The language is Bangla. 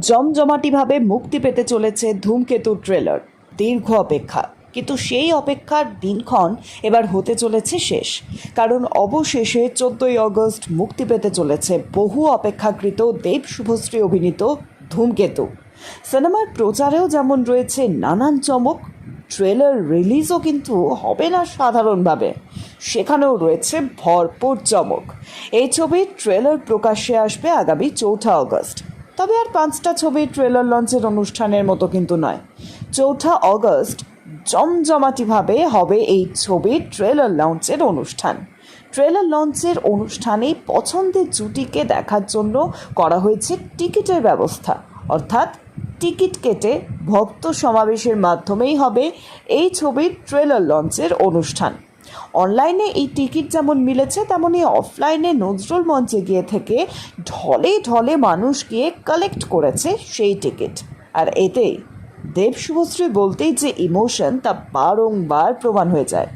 জমজমাটিভাবে মুক্তি পেতে চলেছে ধূমকেতু ট্রেলার। দীর্ঘ অপেক্ষা। কিন্তু সেই অপেক্ষার দিনক্ষণ এবার হতে চলেছে শেষ। কারণ অবশেষে চোদ্দই অগস্ট মুক্তি পেতে চলেছে বহু অপেক্ষাকৃত দেব শুভশ্রী অভিনীত ধূমকেতু। সিনেমার প্রচারেও যেমন রয়েছে নানান চমক, ট্রেলার রিলিজও কিন্তু হবে না সাধারণভাবে। সেখানেও রয়েছে ভরপুর চমক। এই ছবির ট্রেলার প্রকাশ্যে আসবে আগামী চৌঠা আগস্ট তবে আর পাঁচটা ছবির ট্রেলার লঞ্চের অনুষ্ঠানের মতো কিন্তু নয়। চৌঠা অগস্ট জমজমাটিভাবে হবে এই ছবির ট্রেলার লঞ্চের অনুষ্ঠান। ট্রেলার লঞ্চের অনুষ্ঠানে পছন্দের জুটিকে দেখার জন্য করা হয়েছে টিকিটের ব্যবস্থা। অর্থাৎ টিকিট কেটে ভক্ত সমাবেশের মাধ্যমেই হবে এই ছবির ট্রেলার লঞ্চের অনুষ্ঠান। অনলাইনে এই টিকিট যেমন মিলেছে তেমনই অফলাইনে নজরুল মঞ্চে গিয়ে থেকে ঢলে ঢলে মানুষ গিয়ে কালেক্ট করেছে সেই টিকিট। আর এতেই দেব শুভশ্রী বলতেই যে ইমোশন তা বারংবার প্রমাণ হয়ে যায়।